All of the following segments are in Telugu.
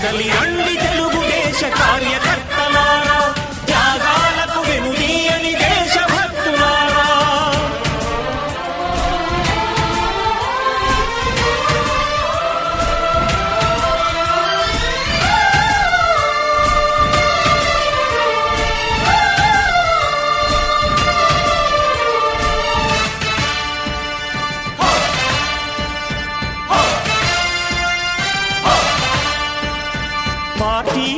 కదలి రండి తెలుగుదేశ కార్యక్రమం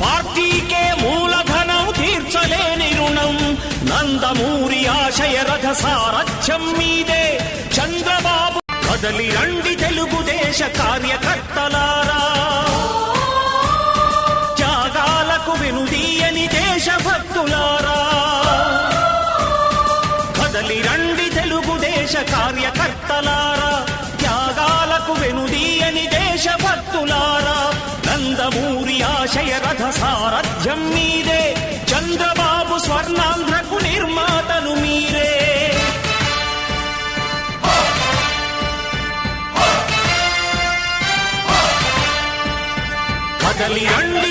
పార్టీకే మూలధనం తీర్చలేని రుణం. నందమూరి ఆశయ రథ సారథ్యం మీదే. చంద్రబాబు కదలి రండి తెలుగుదేశ కార్యకర్తలారా. త్యాగాలకు వెనుదీయని దేశభక్తులారా. కదలి రండి తెలుగుదేశ కార్యకర్తలారా. త్యాగాలకు వెనుదీయని దేశభక్తులారా నందమూరి ఆశయ రథ సారథ్యం మీదే చంద్రబాబు స్వర్ణాంధ్రకు నిర్మాతను మీరే. కదలి అండి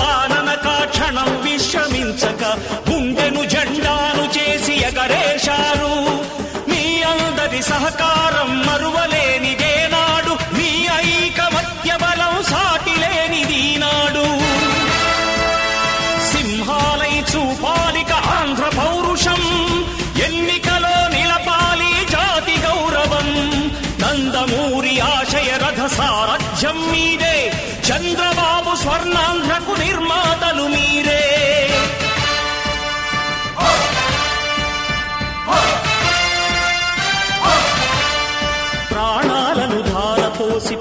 అందరి సహకారం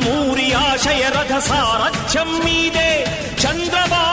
నందమూరి ఆశయ రథ సారథ్యం మీదే. చంద్రబాబు